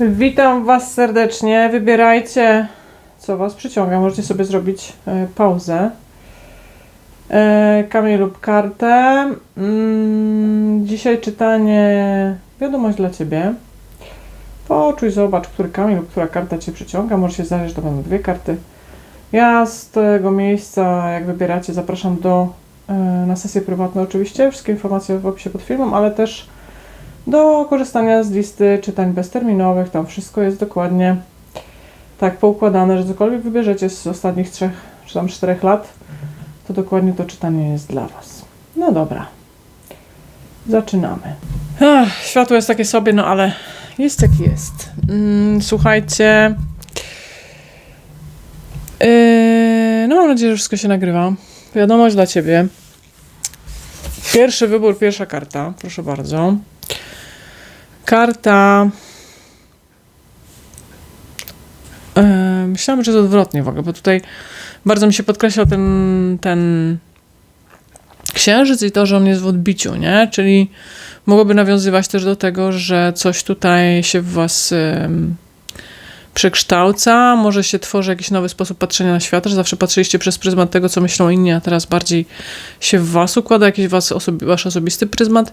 Witam Was serdecznie. Wybierajcie, co Was przyciąga. Możecie sobie zrobić e, pauzę. E, kamień lub kartę. Mm, dzisiaj czytanie wiadomość dla Ciebie. Poczuj, zobacz, który kamień lub która karta Cię przyciąga. Może się zdarzyć, że to będą dwie karty. Ja z tego miejsca, jak wybieracie, zapraszam do, e, na sesję prywatną oczywiście. Wszystkie informacje w opisie pod filmem, ale też do korzystania z listy czytań bezterminowych. Tam wszystko jest dokładnie tak poukładane, że cokolwiek wybierzecie z ostatnich trzech czy tam czterech lat, to dokładnie to czytanie jest dla Was. No dobra. Zaczynamy. Ach, światło jest takie sobie, no ale jest jak jest. Mm, słuchajcie. Yy, no mam nadzieję, że wszystko się nagrywa. Wiadomość dla Ciebie. Pierwszy wybór, pierwsza karta. Proszę bardzo. Karta. Myślałam, że jest odwrotnie w ogóle, bo tutaj bardzo mi się podkreślał ten, ten księżyc i to, że on jest w odbiciu, nie? Czyli mogłoby nawiązywać też do tego, że coś tutaj się w was przekształca, może się tworzy jakiś nowy sposób patrzenia na świat, że zawsze patrzyliście przez pryzmat tego, co myślą inni, a teraz bardziej się w was układa jakiś was osobi- wasz osobisty pryzmat.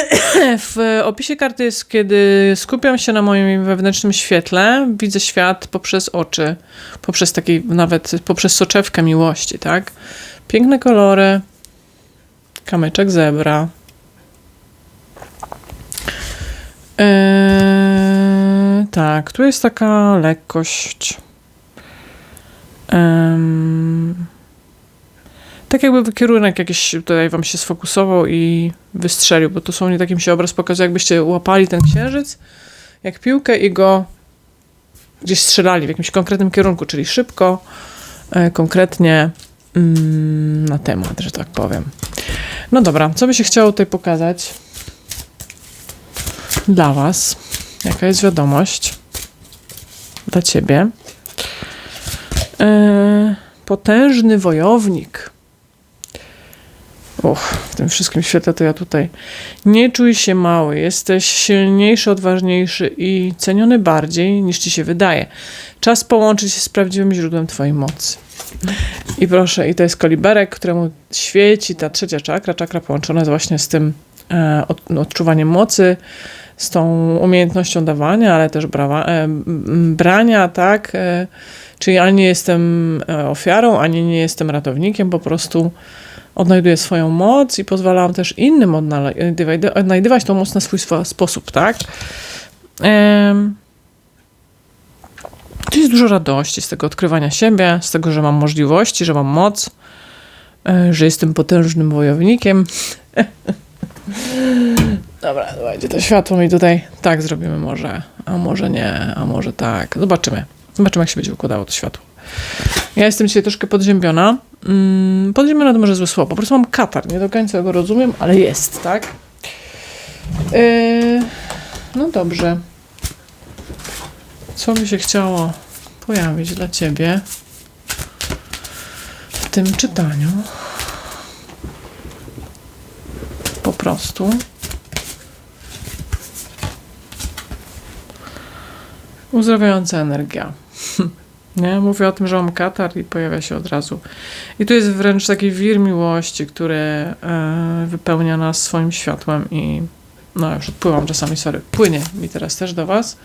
W opisie karty jest, kiedy skupiam się na moim wewnętrznym świetle, widzę świat poprzez oczy, poprzez taki, nawet poprzez soczewkę miłości, tak? Piękne kolory, kamyczek zebra. Eee, tak, tu jest taka lekkość. Em, tak jakby kierunek jakiś tutaj wam się sfokusował i wystrzelił, bo to są nie takim się obraz pokazuje, jakbyście łapali ten księżyc jak piłkę i go gdzieś strzelali w jakimś konkretnym kierunku, czyli szybko, e, konkretnie mm, na temat, że tak powiem. No dobra, co by się chciało tutaj pokazać dla was? Jaka jest wiadomość dla ciebie? E, potężny wojownik. W tym wszystkim świetle to ja tutaj. Nie czuj się mały, jesteś silniejszy, odważniejszy i ceniony bardziej niż ci się wydaje. Czas połączyć się z prawdziwym źródłem twojej mocy. I proszę, i to jest koliberek, któremu świeci ta trzecia czakra, czakra połączona jest właśnie z tym e, od, odczuwaniem mocy, z tą umiejętnością dawania, ale też brawa, e, brania, tak? E, czyli ani nie jestem e, ofiarą, ani nie jestem ratownikiem, po prostu odnajduję swoją moc i pozwalam też innym odnajdywać, odnajdywać tą moc na swój sposób, tak? Em, tu jest dużo radości z tego odkrywania siebie, z tego, że mam możliwości, że mam moc, e, że jestem potężnym wojownikiem. Dobra, dawajcie to światło mi tutaj. Tak zrobimy może, a może nie, a może tak. Zobaczymy. Zobaczymy, jak się będzie układało to światło. Ja jestem dzisiaj troszkę podziębiona. Mm, podziębiona to może złe słowo. Po prostu mam katar. Nie do końca go rozumiem, ale jest, tak? Yy, no dobrze. Co by się chciało pojawić dla ciebie w tym czytaniu? Po prostu. Uzdrawiająca energia. Nie? Mówię o tym, że mam katar i pojawia się od razu. I tu jest wręcz taki wir miłości, który e, wypełnia nas swoim światłem i no już odpływam czasami, sorry, płynie mi teraz też do was.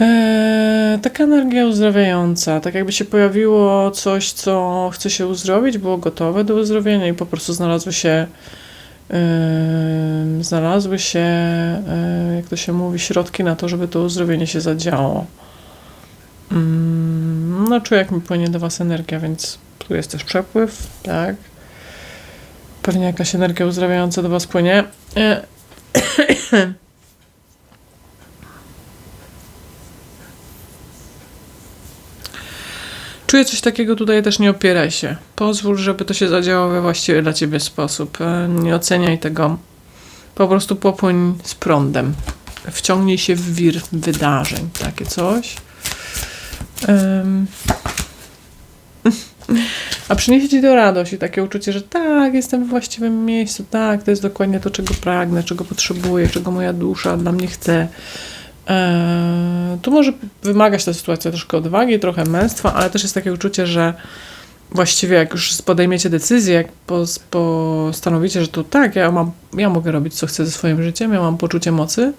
E, taka energia uzdrawiająca, tak jakby się pojawiło coś, co chce się uzdrowić, było gotowe do uzdrowienia i po prostu znalazły się Ym, znalazły się, y, jak to się mówi, środki na to, żeby to uzdrowienie się zadziało. Ym, no, czuję, jak mi płynie do Was energia, więc tu jest też przepływ, tak. Pewnie jakaś energia uzdrawiająca do Was płynie. Y, Czuję coś takiego tutaj też nie opieraj się. Pozwól, żeby to się zadziało we właściwy dla ciebie sposób. E, Nie oceniaj tego. Po prostu popłyń z prądem. Wciągnij się w wir wydarzeń. Takie coś. A przyniesie ci to radość i takie uczucie, że tak, jestem we właściwym miejscu, tak, to jest dokładnie to, czego pragnę, czego potrzebuję, czego moja dusza dla mnie chce. Tu może wymagać ta sytuacja troszkę odwagi, trochę męstwa, ale też jest takie uczucie, że właściwie jak już podejmiecie decyzję, jak pos- postanowicie, że to tak, ja, mam, ja mogę robić co chcę ze swoim życiem, ja mam poczucie mocy,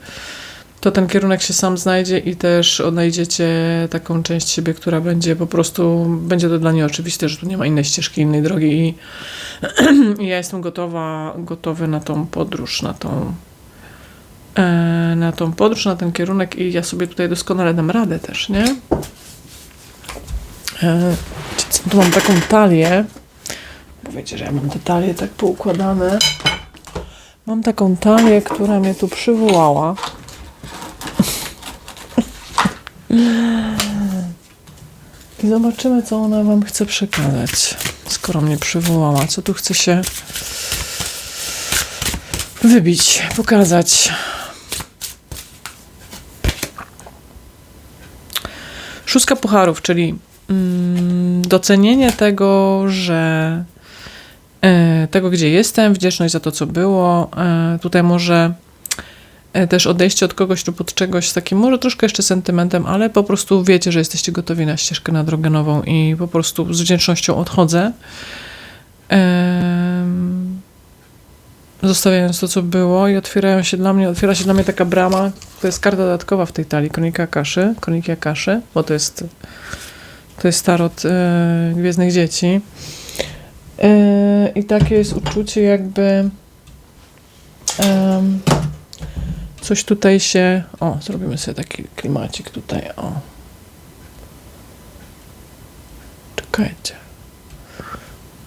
to ten kierunek się sam znajdzie i też odnajdziecie taką część siebie, która będzie po prostu, będzie to dla niej oczywiste, że tu nie ma innej ścieżki, innej drogi i, ja jestem gotowa, gotowy na tą podróż, na tą, e, na tą podróż, na ten kierunek i ja sobie tutaj doskonale dam radę też, nie? E, tu mam taką talię, bo wiecie, że ja mam te talie tak poukładane. Mam taką talię, która mnie tu przywołała. I zobaczymy, co ona wam chce przekazać. Skoro mnie przywołała, co tu chce się wybić, pokazać. Szóstka pucharów, czyli mm, docenienie tego, że e, tego, gdzie jestem, wdzięczność za to, co było. E, tutaj może też odejście od kogoś lub od czegoś z takim może troszkę jeszcze sentymentem, ale po prostu wiecie, że jesteście gotowi na ścieżkę, na drogę nową i po prostu z wdzięcznością odchodzę. Zostawiając to, co było i otwierają się dla mnie, otwiera się dla mnie taka brama, to jest karta dodatkowa w tej talii, Kronika Kaszy, Kroniki Akaszy, bo to jest to jest tarot e, Gwiezdnych Dzieci. E, I takie jest uczucie jakby coś tutaj się... O, zrobimy sobie taki klimacik tutaj, o. Czekajcie.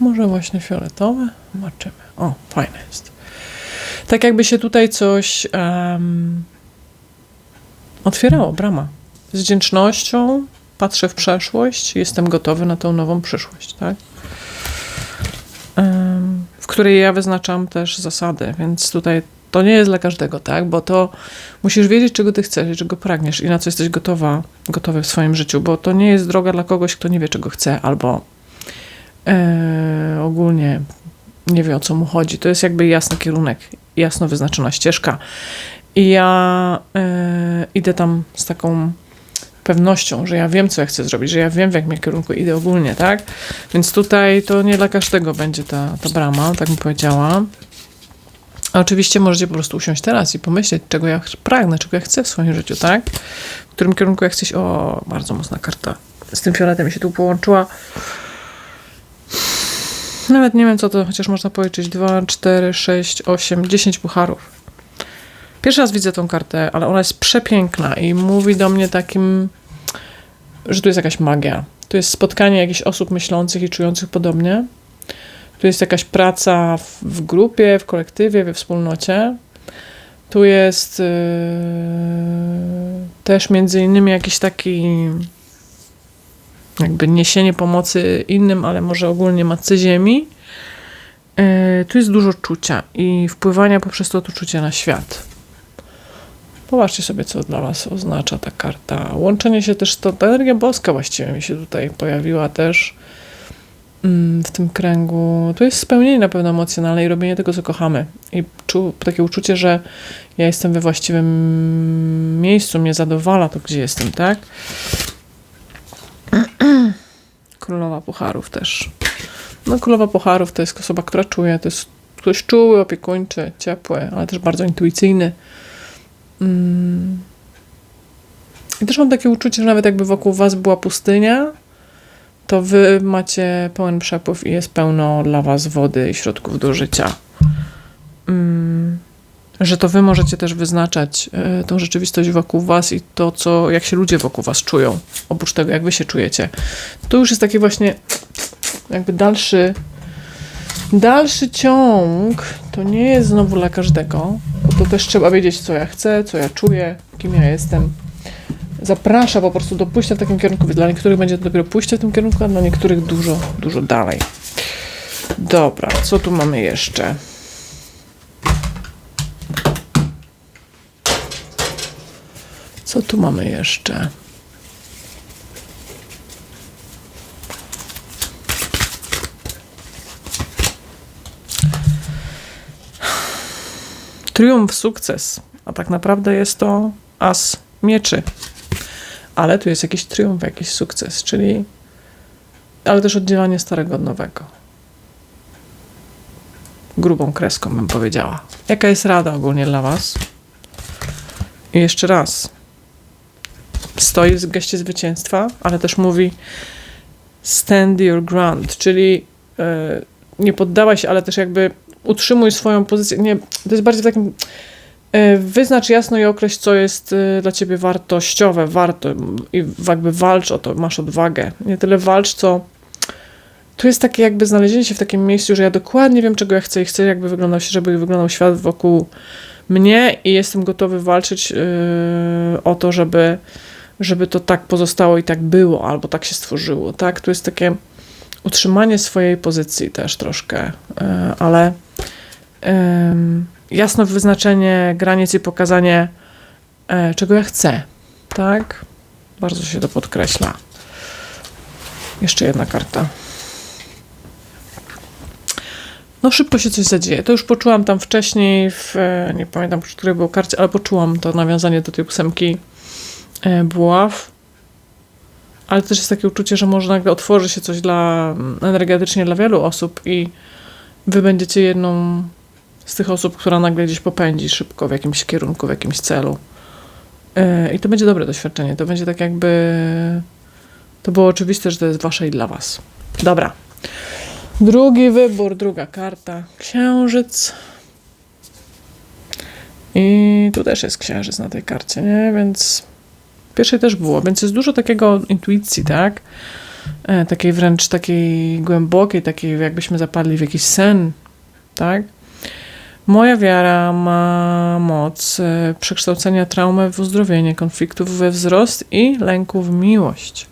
Może właśnie fioletowe? Zobaczymy. O, fajne jest. Tak jakby się tutaj coś em, otwierało, brama. Z wdzięcznością, patrzę w przeszłość, jestem gotowy na tą nową przyszłość, tak? Em, W której ja wyznaczam też zasady, więc tutaj to nie jest dla każdego, tak? Bo to musisz wiedzieć, czego ty chcesz i czego pragniesz i na co jesteś gotowa, gotowy w swoim życiu, bo to nie jest droga dla kogoś, kto nie wie, czego chce, albo e, ogólnie nie wie, o co mu chodzi. To jest jakby jasny kierunek, jasno wyznaczona ścieżka. I ja e, idę tam z taką pewnością, że ja wiem, co ja chcę zrobić, że ja wiem, w jakim kierunku idę ogólnie, tak? Więc tutaj to nie dla każdego będzie ta, ta brama, tak bym powiedziała. A oczywiście możecie po prostu usiąść teraz i pomyśleć, czego ja pragnę, czego ja chcę w swoim życiu, tak? W którym kierunku ja chcę iść. O, bardzo mocna karta. Z tym fioletem się tu połączyła. Nawet nie wiem, co to, chociaż można policzyć. 2, 4, 6, 8, 10 pucharów. Pierwszy raz widzę tą kartę, ale ona jest przepiękna i mówi do mnie takim, że tu jest jakaś magia. Tu jest spotkanie jakichś osób myślących i czujących podobnie. Tu jest jakaś praca w, w grupie, w kolektywie, we wspólnocie. Tu jest yy, też między innymi jakiś taki jakby niesienie pomocy innym, ale może ogólnie matce ziemi. Yy, tu jest dużo czucia i wpływania poprzez to czucie na świat. Popatrzcie sobie, co dla Was oznacza ta karta. Łączenie się też, to ta energia boska właściwie mi się tutaj pojawiła też w tym kręgu. Tu jest spełnienie na pewno emocjonalne i robienie tego, co kochamy. I czu, takie uczucie, że ja jestem we właściwym miejscu, mnie zadowala to, gdzie jestem, tak? Królowa Pucharów też. No, Królowa Pucharów to jest osoba, która czuje, to jest ktoś czuły, opiekuńczy, ciepły, ale też bardzo intuicyjny. Mm. I też mam takie uczucie, że nawet jakby wokół was była pustynia, to wy macie pełen przepływ i jest pełno dla was wody i środków do życia. Mm. Że to wy możecie też wyznaczać y, tą rzeczywistość wokół was i to, co, jak się ludzie wokół was czują, oprócz tego, jak wy się czujecie. To już jest taki właśnie jakby dalszy Dalszy ciąg to nie jest znowu dla każdego, bo to też trzeba wiedzieć, co ja chcę, co ja czuję, kim ja jestem zaprasza po prostu do pójścia w takim kierunku. Dla niektórych będzie to dopiero pójście w tym kierunku, a dla niektórych dużo, dużo dalej. Dobra, co tu mamy jeszcze? Co tu mamy jeszcze? Triumf, sukces. A tak naprawdę jest to as mieczy. Ale tu jest jakiś triumf, jakiś sukces, czyli ale też oddzielanie starego od nowego. Grubą kreską bym powiedziała. Jaka jest rada ogólnie dla Was? I jeszcze raz. Stoi w geście zwycięstwa, ale też mówi stand your ground, czyli yy, nie poddawaj się, ale też jakby utrzymuj swoją pozycję. Nie, to jest bardziej w takim wyznacz jasno i określ, co jest yy, dla ciebie wartościowe, warto i jakby walcz o to, masz odwagę. Nie tyle walcz, co tu jest takie jakby znalezienie się w takim miejscu, że ja dokładnie wiem, czego ja chcę i chcę jakby wyglądał, żeby wyglądał świat wokół mnie i jestem gotowy walczyć yy, o to, żeby, żeby to tak pozostało i tak było, albo tak się stworzyło, tak? Tu jest takie utrzymanie swojej pozycji też troszkę, yy, ale jasno wyznaczenie granic i pokazanie, yy, czego ja chcę, tak? Bardzo się to podkreśla. Jeszcze jedna karta no szybko się coś zadzieje. To już poczułam tam wcześniej, w, e, nie pamiętam, przy której było karcie, ale poczułam to nawiązanie do tej ósemki e, buław. Ale też jest takie uczucie, że może nagle otworzy się coś dla, energetycznie dla wielu osób i wy będziecie jedną z tych osób, która nagle gdzieś popędzi szybko w jakimś kierunku, w jakimś celu. E, I to będzie dobre doświadczenie. To będzie tak jakby... To było oczywiste, że to jest wasze i dla was. Dobra. Drugi wybór, druga karta. Księżyc. I tu też jest księżyc na tej karcie, nie? Więc pierwszej też było, więc jest dużo takiego intuicji, tak? E, takiej wręcz takiej głębokiej, takiej jakbyśmy zapadli w jakiś sen, tak? Moja wiara ma moc e, przekształcenia traumy w uzdrowienie, konfliktów we wzrost i lęku w miłość.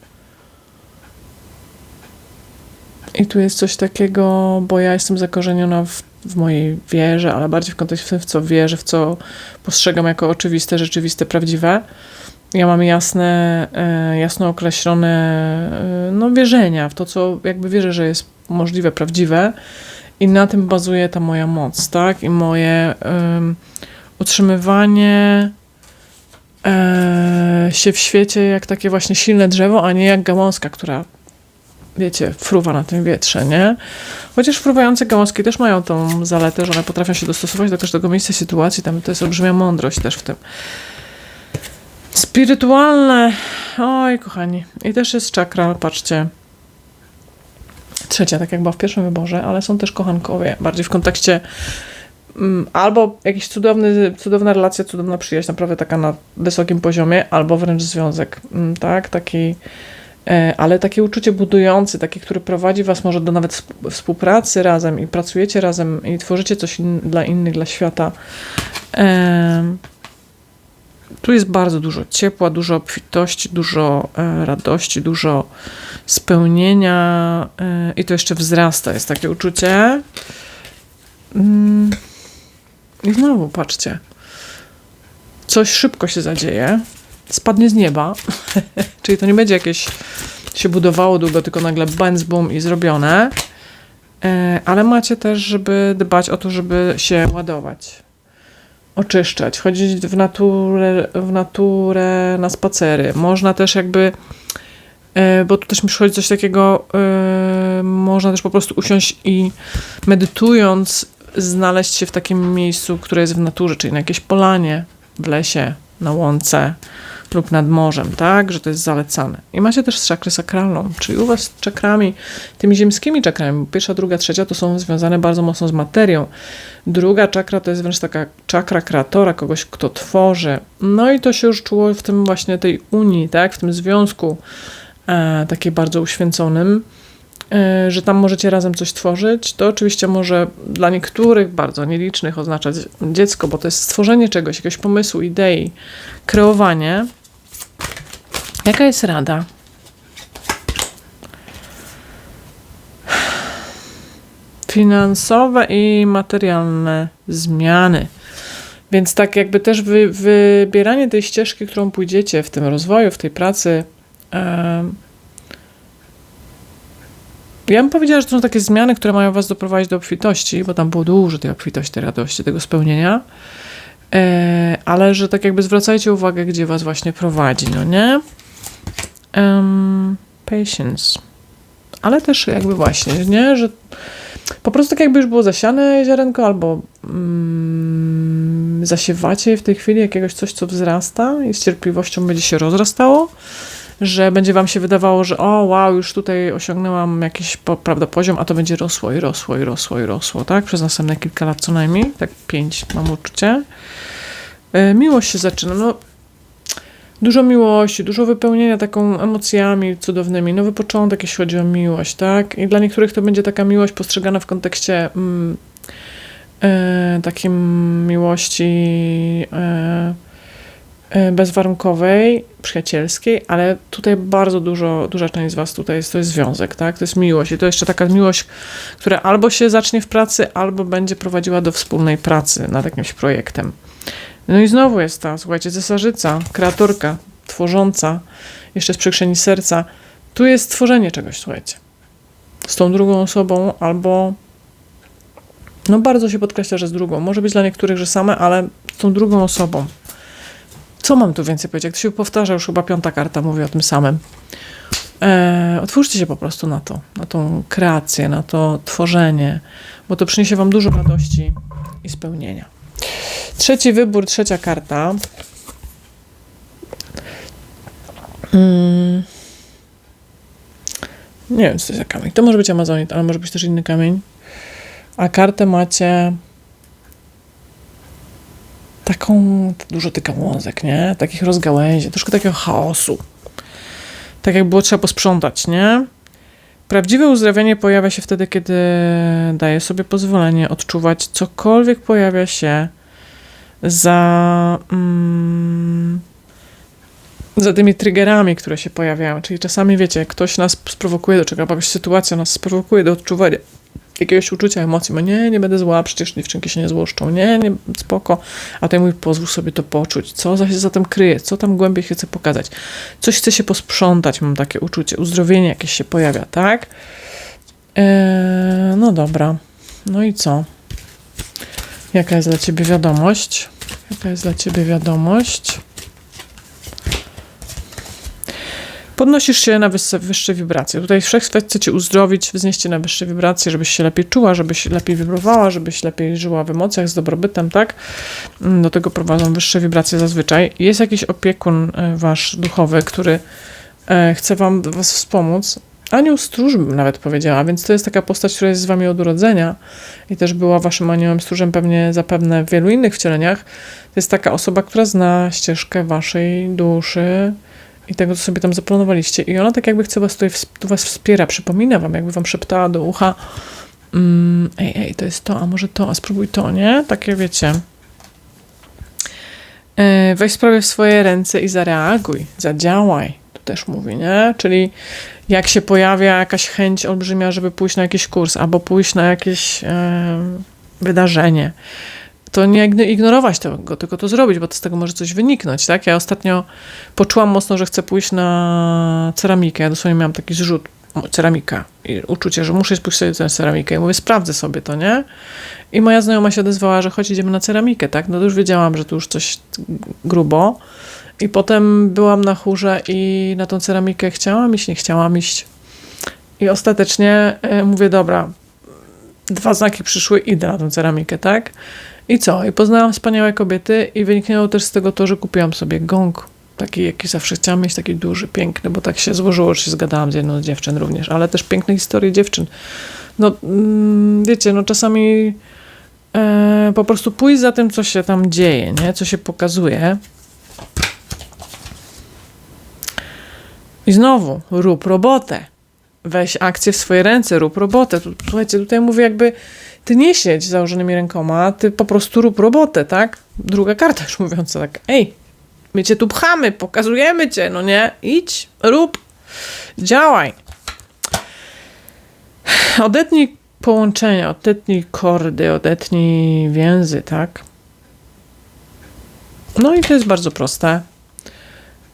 I tu jest coś takiego, bo ja jestem zakorzeniona w, w mojej wierze, ale bardziej w kontekście w co wierzę, w co postrzegam jako oczywiste, rzeczywiste, prawdziwe. Ja mam jasne, e, jasno określone e, no, wierzenia w to, co jakby wierzę, że jest możliwe, prawdziwe. I na tym bazuje ta moja moc, tak? I moje um, utrzymywanie e, się w świecie jak takie właśnie silne drzewo, a nie jak gałązka, która wiecie, fruwa na tym wietrze, nie? Chociaż fruwające gałązki też mają tą zaletę, że one potrafią się dostosować do każdego miejsca, sytuacji, tam to jest olbrzymia mądrość też w tym. Spirytualne, oj kochani, i też jest czakra, patrzcie, trzecia, tak jak była w pierwszym wyborze, ale są też kochankowie, bardziej w kontekście mm, albo jakiś cudowny, cudowna relacja, cudowna przyjaźń, naprawdę taka na wysokim poziomie, albo wręcz związek, mm, tak, taki E, ale takie uczucie budujące, takie, które prowadzi Was może do nawet współpracy razem i pracujecie razem i tworzycie coś in, dla innych, dla świata. E, tu jest bardzo dużo ciepła, dużo obfitości, dużo e, radości, dużo spełnienia e, i to jeszcze wzrasta. Jest takie uczucie. Mm. I znowu, patrzcie. Coś szybko się zadzieje spadnie z nieba, czyli to nie będzie jakieś się budowało długo, tylko nagle benz, boom i zrobione, e, ale macie też, żeby dbać o to, żeby się ładować, oczyszczać, chodzić w naturę, w naturę na spacery. Można też jakby, bo tu też mi przychodzi coś takiego, e, można też po prostu usiąść i medytując znaleźć się w takim miejscu, które jest w naturze, czyli na jakieś polanie, w lesie, na łące, lub nad morzem, tak, że to jest zalecane. I macie też czakrę sakralną, czyli u was z czakrami, tymi ziemskimi czakrami, pierwsza, druga, trzecia to są związane bardzo mocno z materią. Druga czakra to jest wręcz taka czakra kreatora, kogoś, kto tworzy. No i to się już czuło w tym właśnie tej unii, tak, w tym związku e, takiej bardzo uświęconym, e, że tam możecie razem coś tworzyć. To oczywiście może dla niektórych, bardzo nielicznych, oznaczać dziecko, bo to jest stworzenie czegoś, jakiegoś pomysłu, idei, kreowanie. Jaka jest rada? Finansowe i materialne zmiany. Więc tak jakby też wy, wybieranie tej ścieżki, którą pójdziecie w tym rozwoju, w tej pracy. Ja bym powiedziała, że to są takie zmiany, które mają was doprowadzić do obfitości, bo tam było dużo tej obfitości, tej radości, tego spełnienia. E, ale że tak jakby zwracajcie uwagę, gdzie was właśnie prowadzi, no nie? Um, patience. Ale też jakby właśnie, nie? Że po prostu tak jakby już było zasiane ziarenko, albo mm, zasiewacie w tej chwili jakiegoś coś, co wzrasta i z cierpliwością będzie się rozrastało, że będzie wam się wydawało, że o wow, już tutaj osiągnęłam jakiś prawda, poziom, a to będzie rosło i rosło i rosło i rosło, tak? Przez następne kilka lat co najmniej, tak pięć mam uczucie. E, miłość się zaczyna, no dużo miłości, dużo wypełnienia taką emocjami cudownymi, nowy początek, jeśli chodzi o miłość, tak? I dla niektórych to będzie taka miłość postrzegana w kontekście mm, e, takim miłości e, bezwarunkowej, przyjacielskiej, ale tutaj bardzo dużo, duża część z was tutaj jest, to jest związek, tak? To jest miłość i to jeszcze taka miłość, która albo się zacznie w pracy, albo będzie prowadziła do wspólnej pracy nad jakimś projektem. No i znowu jest ta, słuchajcie, cesarzyca, kreatorka, tworząca, jeszcze z przykrzeni serca. Tu jest tworzenie czegoś, słuchajcie. Z tą drugą osobą albo no bardzo się podkreśla, że z drugą. Może być dla niektórych, że same, ale z tą drugą osobą. Co mam tu więcej powiedzieć? Jak to się powtarza, już chyba piąta karta mówi o tym samym. E, otwórzcie się po prostu na to, na tą kreację, na to tworzenie, bo to przyniesie wam dużo radości i spełnienia. Trzeci wybór, trzecia karta. Hmm. Nie wiem, co to jest za kamień. To może być amazonit, ale może być też inny kamień. A kartę macie taką, dużo tych gałązek, nie? Takich rozgałęzi, troszkę takiego chaosu. Tak jak było trzeba posprzątać, nie? Prawdziwe uzdrawianie pojawia się wtedy, kiedy daje sobie pozwolenie odczuwać cokolwiek pojawia się za, mm, za tymi triggerami, które się pojawiają. Czyli czasami, wiecie, ktoś nas sprowokuje do czegoś, albo jakaś sytuacja nas sprowokuje do odczuwania jakiegoś uczucia, emocji. Bo nie, nie będę zła, przecież dziewczynki się nie złoszczą. Nie, nie, spoko. A tutaj mój pozwól sobie to poczuć. Co za się za tym kryje? Co tam głębiej chcę pokazać? Coś chce się posprzątać, mam takie uczucie. Uzdrowienie jakieś się pojawia, tak? Eee, no dobra. No i co? Jaka jest dla ciebie wiadomość? Jaka jest dla ciebie wiadomość? Podnosisz się na wyższe, wyższe wibracje. Tutaj wszechświat chce cię uzdrowić, wznieść cię na wyższe wibracje, żebyś się lepiej czuła, żebyś lepiej wibrowała, żebyś lepiej żyła w emocjach, z dobrobytem, tak? Mm, do tego prowadzą wyższe wibracje zazwyczaj. Jest jakiś opiekun e, wasz duchowy, który e, chce wam was wspomóc, Anioł stróż bym nawet powiedziała, więc to jest taka postać, która jest z wami od urodzenia i też była waszym aniołem stróżem pewnie zapewne w wielu innych wcieleniach. To jest taka osoba, która zna ścieżkę waszej duszy i tego, co sobie tam zaplanowaliście. I ona tak jakby chce was tutaj, tu was wspiera, przypomina wam, jakby wam szeptała do ucha mm, ej, ej, to jest to, a może to, a spróbuj to, nie? Takie wiecie. Yy, weź sprawę w swoje ręce i zareaguj, zadziałaj też mówi, nie? Czyli jak się pojawia jakaś chęć olbrzymia, żeby pójść na jakiś kurs albo pójść na jakieś e, wydarzenie, to nie ignorować tego, tylko to zrobić, bo to z tego może coś wyniknąć, tak? Ja ostatnio poczułam mocno, że chcę pójść na ceramikę. Ja dosłownie miałam taki zrzut ceramika i uczucie, że muszę pójść sobie na ceramikę i mówię, sprawdzę sobie to, nie? I moja znajoma się odezwała, że chodź, idziemy na ceramikę, tak? No to już wiedziałam, że tu już coś grubo, i potem byłam na chórze i na tą ceramikę chciałam iść, nie chciałam iść. I ostatecznie e, mówię, dobra, dwa znaki przyszły, idę na tą ceramikę, tak? I co? I poznałam wspaniałe kobiety i wyniknęło też z tego to, że kupiłam sobie gong. Taki, jaki zawsze chciałam mieć, taki duży, piękny, bo tak się złożyło, że się zgadałam z jedną z dziewczyn również, ale też piękne historie dziewczyn. No, mm, wiecie, no czasami e, po prostu pójść za tym, co się tam dzieje, nie? Co się pokazuje, I znowu, rób robotę. Weź akcję w swoje ręce, rób robotę. Słuchajcie, tutaj mówię jakby, ty nie siedź z założonymi rękoma, ty po prostu rób robotę, tak? Druga karta już mówiąca tak, ej, my cię tu pchamy, pokazujemy cię, no nie? Idź, rób, działaj. Odetnij połączenia, odetnij kordy, odetnij więzy, tak? No i to jest bardzo proste.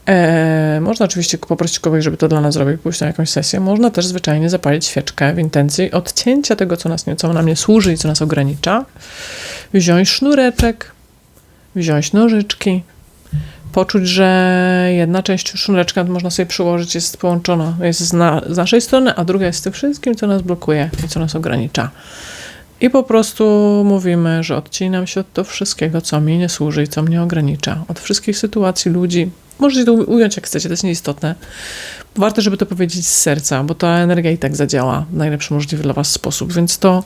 E, można oczywiście poprosić kogoś, żeby to dla nas zrobił, pójść na jakąś sesję. Można też zwyczajnie zapalić świeczkę w intencji odcięcia tego, co, nas co nam nie służy i co nas ogranicza. Wziąć sznureczek wziąć nożyczki, poczuć, że jedna część sznureczka można sobie przyłożyć, jest połączona, jest z, na, z naszej strony, a druga jest z tym wszystkim, co nas blokuje i co nas ogranicza. I po prostu mówimy, że odcinam się od tego wszystkiego, co mi nie służy i co mnie ogranicza. Od wszystkich sytuacji, ludzi. Możecie to ująć jak chcecie, to jest nieistotne. Warto, żeby to powiedzieć z serca, bo ta energia i tak zadziała w najlepszy możliwy dla Was sposób, więc to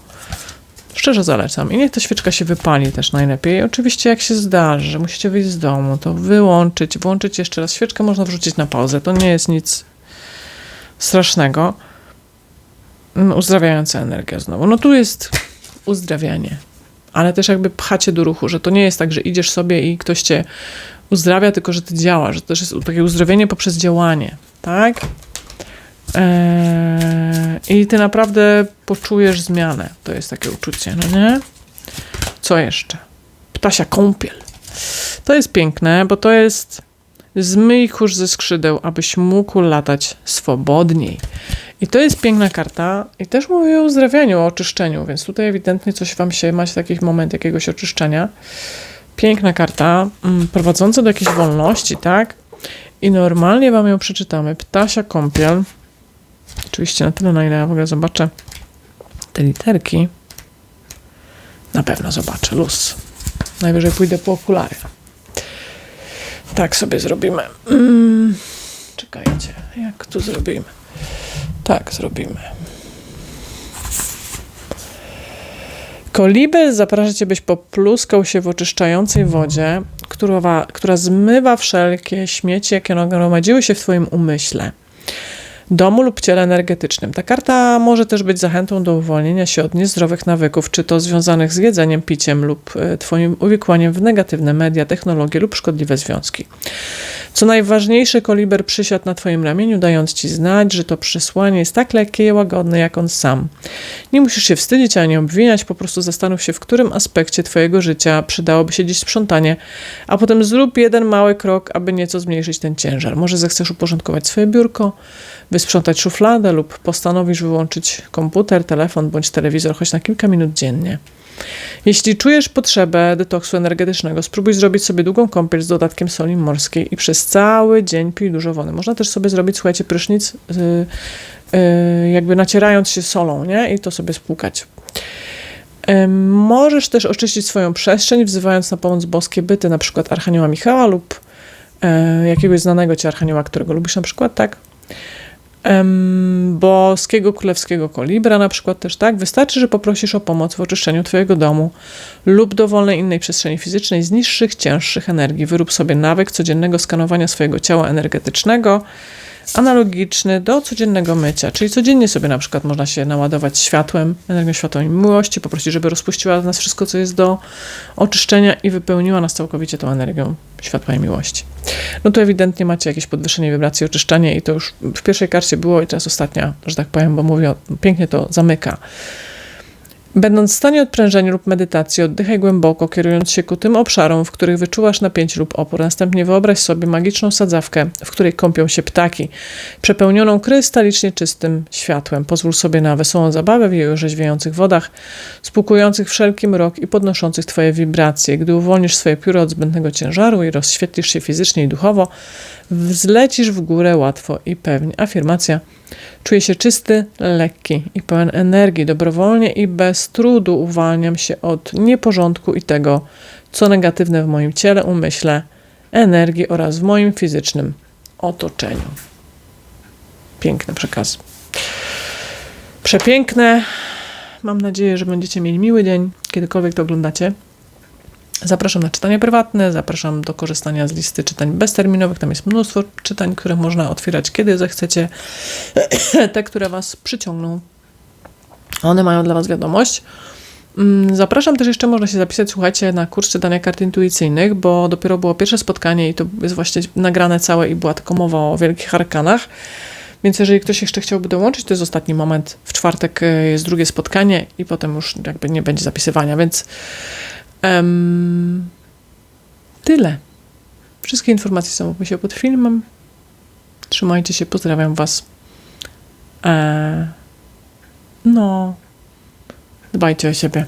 szczerze zalecam. I niech ta świeczka się wypali też najlepiej. Oczywiście, jak się zdarzy, że musicie wyjść z domu, to wyłączyć, włączyć jeszcze raz. Świeczkę można wrzucić na pauzę. To nie jest nic strasznego. No, Uzdrawiająca energia znowu. No tu jest uzdrawianie, ale też jakby pchacie do ruchu, że to nie jest tak, że idziesz sobie i ktoś cię uzdrawia, tylko że ty działasz, że to też jest takie uzdrowienie poprzez działanie, tak? Eee, I ty naprawdę poczujesz zmianę. To jest takie uczucie, no nie? Co jeszcze? Ptasia kąpiel. To jest piękne, bo to jest zmyj kurz ze skrzydeł, abyś mógł latać swobodniej. I to jest piękna karta i też mówi o uzdrawianiu, o oczyszczeniu, więc tutaj ewidentnie coś wam się, macie taki moment jakiegoś oczyszczenia. Piękna karta, mm, prowadząca do jakiejś wolności, tak? I normalnie wam ją przeczytamy. Ptasia kąpiel. Oczywiście na tyle, na ile ja w ogóle zobaczę te literki. Na pewno zobaczę, luz. Najwyżej pójdę po okulary. Tak sobie zrobimy. Mm, czekajcie, jak tu zrobimy? Tak, zrobimy. Kolibel zaprasza cię, byś popluskał się w oczyszczającej wodzie, która, która zmywa wszelkie śmieci, jakie nagromadziły się w twoim umyśle domu lub ciele energetycznym. Ta karta może też być zachętą do uwolnienia się od niezdrowych nawyków, czy to związanych z jedzeniem, piciem lub e, Twoim uwikłaniem w negatywne media, technologie lub szkodliwe związki. Co najważniejsze, koliber przysiadł na Twoim ramieniu, dając Ci znać, że to przesłanie jest tak lekkie i łagodne jak on sam. Nie musisz się wstydzić ani obwiniać, po prostu zastanów się, w którym aspekcie Twojego życia przydałoby się dziś sprzątanie, a potem zrób jeden mały krok, aby nieco zmniejszyć ten ciężar. Może zechcesz uporządkować swoje biurko, wysprzątać szufladę lub postanowisz wyłączyć komputer, telefon bądź telewizor choć na kilka minut dziennie. Jeśli czujesz potrzebę detoksu energetycznego, spróbuj zrobić sobie długą kąpiel z dodatkiem soli morskiej i przez cały dzień pij dużo wody. Można też sobie zrobić, słuchajcie, prysznic yy, yy, jakby nacierając się solą, nie? I to sobie spłukać. Możesz też oczyścić swoją przestrzeń, wzywając na pomoc boskie byty, na przykład Archanioła Michała lub yy, jakiegoś znanego ci Archanioła, którego lubisz na przykład, tak? Boskiego królewskiego kolibra na przykład też tak. Wystarczy, że poprosisz o pomoc w oczyszczeniu twojego domu lub dowolnej innej przestrzeni fizycznej z niższych, cięższych energii. Wyrób sobie nawyk codziennego skanowania swojego ciała energetycznego, analogiczny do codziennego mycia, czyli codziennie sobie na przykład można się naładować światłem, energią światła i miłości, poprosić, żeby rozpuściła nas wszystko, co jest do oczyszczenia i wypełniła nas całkowicie tą energią światła i miłości. No to ewidentnie macie jakieś podwyższenie wibracji, oczyszczanie i to już w pierwszej karcie było i teraz ostatnia, że tak powiem, bo mówię, pięknie to zamyka. Będąc w stanie odprężenia lub medytacji, oddychaj głęboko, kierując się ku tym obszarom, w których wyczuwasz napięcie lub opór. Następnie wyobraź sobie magiczną sadzawkę, w której kąpią się ptaki, przepełnioną krystalicznie czystym światłem. Pozwól sobie na wesołą zabawę w jej orzeźwiających wodach, spłukujących wszelki mrok i podnoszących Twoje wibracje. Gdy uwolnisz swoje pióro od zbędnego ciężaru i rozświetlisz się fizycznie i duchowo, wzlecisz w górę łatwo i pewnie. Afirmacja – Czuję się czysty, lekki i pełen energii. Dobrowolnie i bez trudu uwalniam się od nieporządku i tego, co negatywne w moim ciele, umyśle, energii oraz w moim fizycznym otoczeniu. Piękny przekaz. Przepiękne. Mam nadzieję, że będziecie mieli miły dzień, kiedykolwiek to oglądacie. Zapraszam na czytania prywatne, zapraszam do korzystania z listy czytań bezterminowych. Tam jest mnóstwo czytań, które można otwierać kiedy zechcecie. Te, które Was przyciągną, one mają dla Was wiadomość. Mm, zapraszam też jeszcze, można się zapisać, słuchajcie, na kurs czytania kart intuicyjnych, bo dopiero było pierwsze spotkanie i to jest właśnie nagrane całe i była tylko mowa o wielkich arkanach. Więc jeżeli ktoś jeszcze chciałby dołączyć, to jest ostatni moment. W czwartek e, jest drugie spotkanie i potem już jakby nie będzie zapisywania, więc Um, tyle. Wszystkie informacje są w opisie pod filmem. Trzymajcie się, pozdrawiam Was. E, no, dbajcie o siebie.